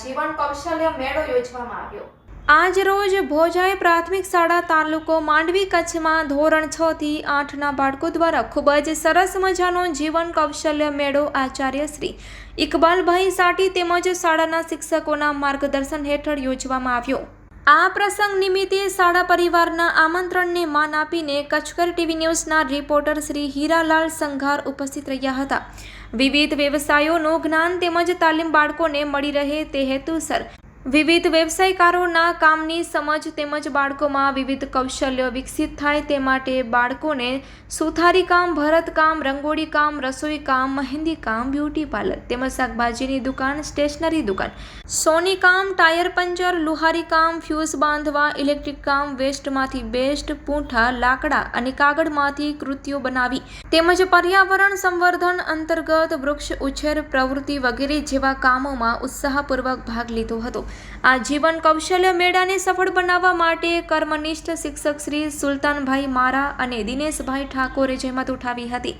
જીવન કૌશલ્ય મેળો યોજવામાં આવ્યો. આજ રોજ ભોજાઈ પ્રાથમિક શાળા તાલુકો માંડવી કચ્છમાં ધોરણ છ થી આઠના બાળકો દ્વારા ખૂબ જ સરસ મજાનો જીવન કૌશલ્ય મેળો આચાર્ય શ્રી ઇકબાલભાઈ સાટી તેમજ શાળાના શિક્ષકોના માર્ગદર્શન હેઠળ યોજવામાં આવ્યો. આ પ્રસંગ નિમિત્તે શાળા પરિવારના આમંત્રણને માન આપીને કચ્છકર ટીવી ન્યૂઝના રિપોર્ટર શ્રી હીરાલાલ સંઘાર ઉપસ્થિત રહ્યા હતા. વિવિધ વ્યવસાયોનું જ્ઞાન તેમજ તાલીમ બાળકોને મળી રહે તે હેતુસર વિવિધ વ્યવસાયકારોના કામની સમજ તેમજ બાળકોમાં વિવિધ કૌશલ્યો વિકસિત થાય તે માટે બાળકોને સુથારી કામ ભરતકામ રંગોળી કામ, રસોઈ કામ, મહેંદી કામ, બ્યુટી પાર્લર તેમજ શાકભાજીની દુકાન, સ્ટેશનરી દુકાન. સોની કામ, ટાયર પંચર, લુહારી કામ, ફ્યુઝ બાંધવા, ઇલેક્ટ્રિક કામ, વેસ્ટમાંથી બેસ્ટ પૂંઠા, લાકડા અને કાગળમાંથી કૃતિઓ બનાવી તેમજ પર્યાવરણ સંવર્ધન અંતર્ગત વૃક્ષ ઉછેર પ્રવૃત્તિ વગેરે જેવા કામોમાં ઉત્સાહપૂર્વક ભાગ લીધો હતો. આ જીવન કૌશલ્ય મેળાને સફળ બનાવવા માટે કર્મનિષ્ઠ શિક્ષક શ્રી સુલતાનભાઈ મારા અને દિનેશભાઈ ઠાકોરે જહેમત ઉઠાવી હતી.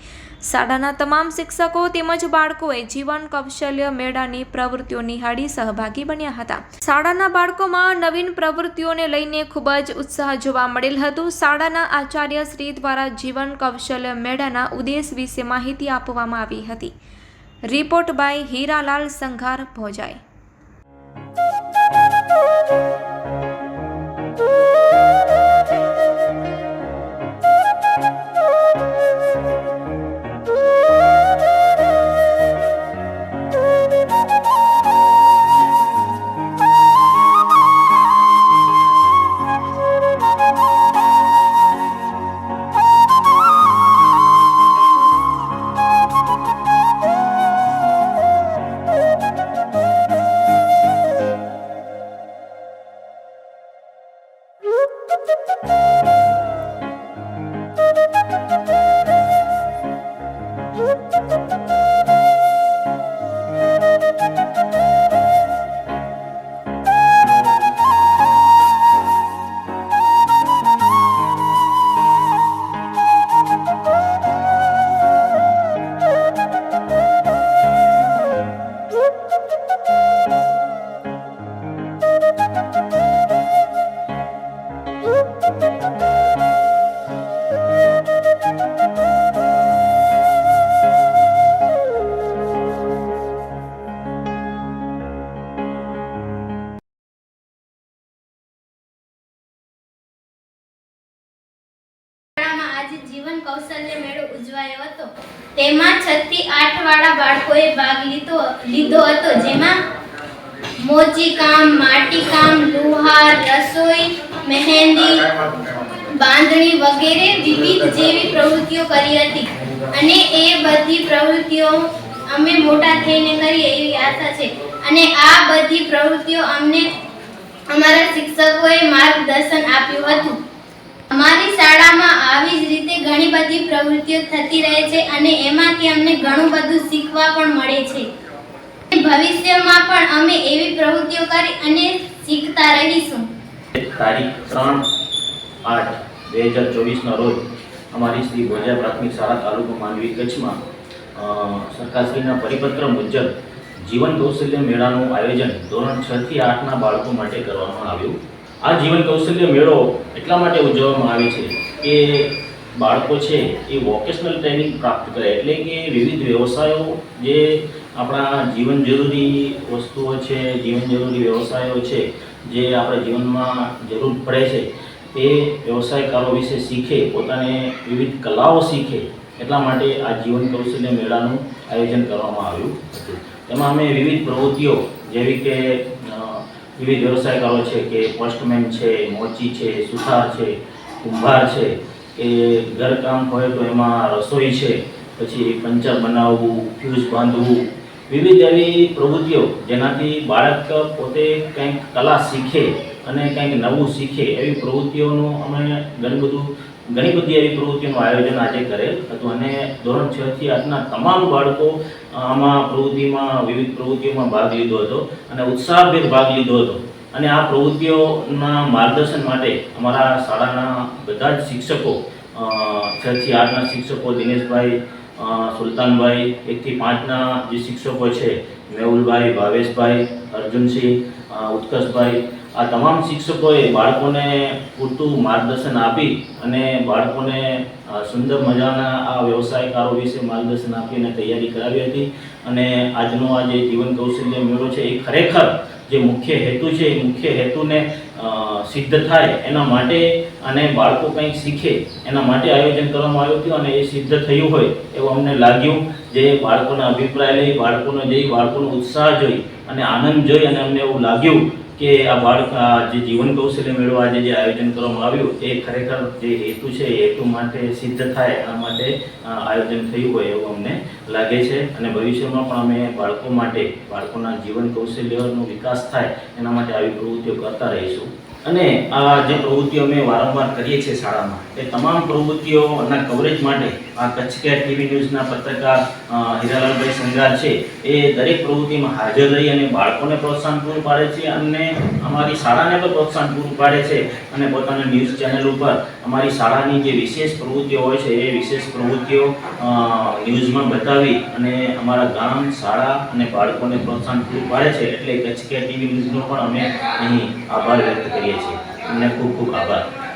શાળાના તમામ શિક્ષકો તેમજ બાળકોએ જીવન કૌશલ્ય મેળાની પ્રવૃત્તિઓ નિહાળી સહભાગી બન્યા હતા. શાળાના બાળકોમાં નવીન પ્રવૃત્તિઓને લઈને ખૂબ જ ઉત્સાહ જોવા મળેલ હતું. શાળાના આચાર્ય શ્રી દ્વારા જીવન કૌશલ્ય મેળાના ઉદ્દેશ વિશે માહિતી આપવામાં આવી હતી. Report by Hiralal Sanghar, Bhojai. કૌશલ્ય મેળો ઉજવાયો હતો. તેમાં છ થી આઠ વાળા બાળકોએ ભાગ લીધો લીધો હતો. જેમાં મોચી કામ, માટી કામ, લુહાર, રસોઈ, મહેંદી, બાંધણી વગેરે વિવિધ જેવી પ્રવૃત્તિઓ કરી હતી. અને એ બધી પ્રવૃત્તિઓ અમે મોટા થઈને કરીએ એવી આશા છે. અને આ બધી પ્રવૃત્તિઓ અમને અમારા શિક્ષકોએ માર્ગદર્શન આપ્યું હતું. અમારી શાળામાં આવી જ ઘણી બધી પ્રવૃત્તિઓ થતી રહે છે અને એમાંથી અમને ઘણું બધું શીખવા પણ મળે છે. ભવિષ્યમાં પણ અમે એવી પ્રવૃત્તિઓ કરી અને શીખતા રહીશું. તારીખ ત્રણ આઠ બે હજાર ચોવીસના રોજ અમારી શ્રી ભોજા પ્રાથમિક શાળા તાલુકો માંડવી કચ્છમાં સરકારશ્રીના પરિપત્ર મુજબ જીવન કૌશલ્ય મેળાનું આયોજન ધોરણ છ થી આઠના બાળકો માટે કરવામાં આવ્યું. આ જીવન કૌશલ્ય મેળો એટલા માટે ઉજવવામાં આવે છે કે બાળકો છે એ વોકેશનલ ટ્રેનિંગ પ્રાપ્ત કરે એટલે કે વિવિધ વ્યવસાયો જે આપણા જીવન જરૂરી વસ્તુઓ છે, જીવન જરૂરી વ્યવસાયો છે, જે આપણા જીવનમાં જરૂર પડે છે, તે વ્યવસાયકારો વિશે શીખે, પોતાને વિવિધ કલાઓ શીખે, એટલા માટે આ જીવન કૌશલ્ય મેળાનું આયોજન કરવામાં આવ્યું હતું. તેમાં અમે વિવિધ પ્રવૃત્તિઓ, જેવી કે વિવિધ વ્યવસાયકારો છે કે પોસ્ટમેન છે, મોચી છે, સુથાર છે, કુંભાર છે કે ઘરકામ હોય તો એમાં રસોઈ છે, પછી પંચર બનાવવું ફ્યુઝ બાંધવું, વિવિધ એવી પ્રવૃત્તિઓ જેનાથી બાળક પોતે કંઈક કલા શીખે અને કંઈક નવું શીખે એવી પ્રવૃત્તિઓનું અમે ઘણું બધું, ઘણી બધી એવી પ્રવૃત્તિઓનું આયોજન આજે કરેલ હતું અને ધોરણ છ થી આઠના તમામ બાળકો આમાં પ્રવૃત્તિમાં, વિવિધ પ્રવૃત્તિઓમાં ભાગ લીધો હતો અને ઉત્સાહભેર ભાગ લીધો હતો. અને આ પ્રવૃત્તિઓના માર્ગદર્શન માટે અમારા શાળાના બધા જ શિક્ષકો છથી આઠના શિક્ષકો, દિનેશભાઈ સુલતાનભાઈ, એકથી પાંચના જે શિક્ષકો છે, મેહુલભાઈ, ભાવેશભાઈ, અર્જુનસિંહ ઉત્કર્ષભાઈ આ તમામ શિક્ષકોએ બાળકોને પૂરતું માર્ગદર્શન આપી અને બાળકોને સુંદર મજાના આ વ્યવસાયકારો વિશે માર્ગદર્શન આપી અને તૈયારી કરાવી હતી. અને આજનો આ જે જીવન કૌશલ્ય મેળો છે, એ ખરેખર જે મુખ્ય હેતુ છે, એ મુખ્ય હેતુને સિદ્ધ થાય એના માટે અને બાળકો કંઈક શીખે એના માટે આયોજન કરવામાં આવ્યું હતું અને એ સિદ્ધ થયું હોય એવું અમને લાગ્યું. જે બાળકોના અભિપ્રાય લઈ, બાળકોનો જઈ બાળકોનો ઉત્સાહ જોઈ અને આનંદ જોઈ અને અમને એવું લાગ્યું કે આ બાળક આ જે જીવન કૌશલ્ય મેળવવા આજે જે આયોજન કરવામાં આવ્યું, એ ખરેખર જે હેતુ છે, એ હેતુ માટે સિદ્ધ થાય એના માટે આયોજન થયું હોય એવું અમને લાગે છે. અને ભવિષ્યમાં પણ અમે બાળકો માટે, બાળકોના જીવન કૌશલ્યનો વિકાસ થાય, એના માટે આવી પ્રવૃત્તિઓ કરતા રહીશું. અને આ જે પ્રવૃત્તિઓ અમે વારંવાર કરીએ છીએ શાળામાં, એ તમામ પ્રવૃત્તિઓના કવરેજ માટે આ કચ્છ કેર ટીવી ન્યૂઝના પત્રકાર હીરાલાલભાઈ સંઘાર છે, એ દરેક પ્રવૃત્તિમાં હાજર રહી અને બાળકોને પ્રોત્સાહન પૂરું પાડે છે અને અમારી શાળાને પણ પ્રોત્સાહન પૂરું પાડે છે અને પોતાના ન્યૂઝ ચેનલ ઉપર અમારી શાળાની જે વિશેષ પ્રવૃત્તિઓ હોય છે, એ વિશેષ પ્રવૃત્તિઓ ન્યૂઝમાં બતાવી અને અમારા ગામ, શાળા અને બાળકોને પ્રોત્સાહન પૂરું પાડે છે. એટલે કચ્છ કેર ટીવી ન્યૂઝનો પણ અમે અહીં આભાર વ્યક્ત કરીએ છીએ. અમને ખૂબ ખૂબ આભાર.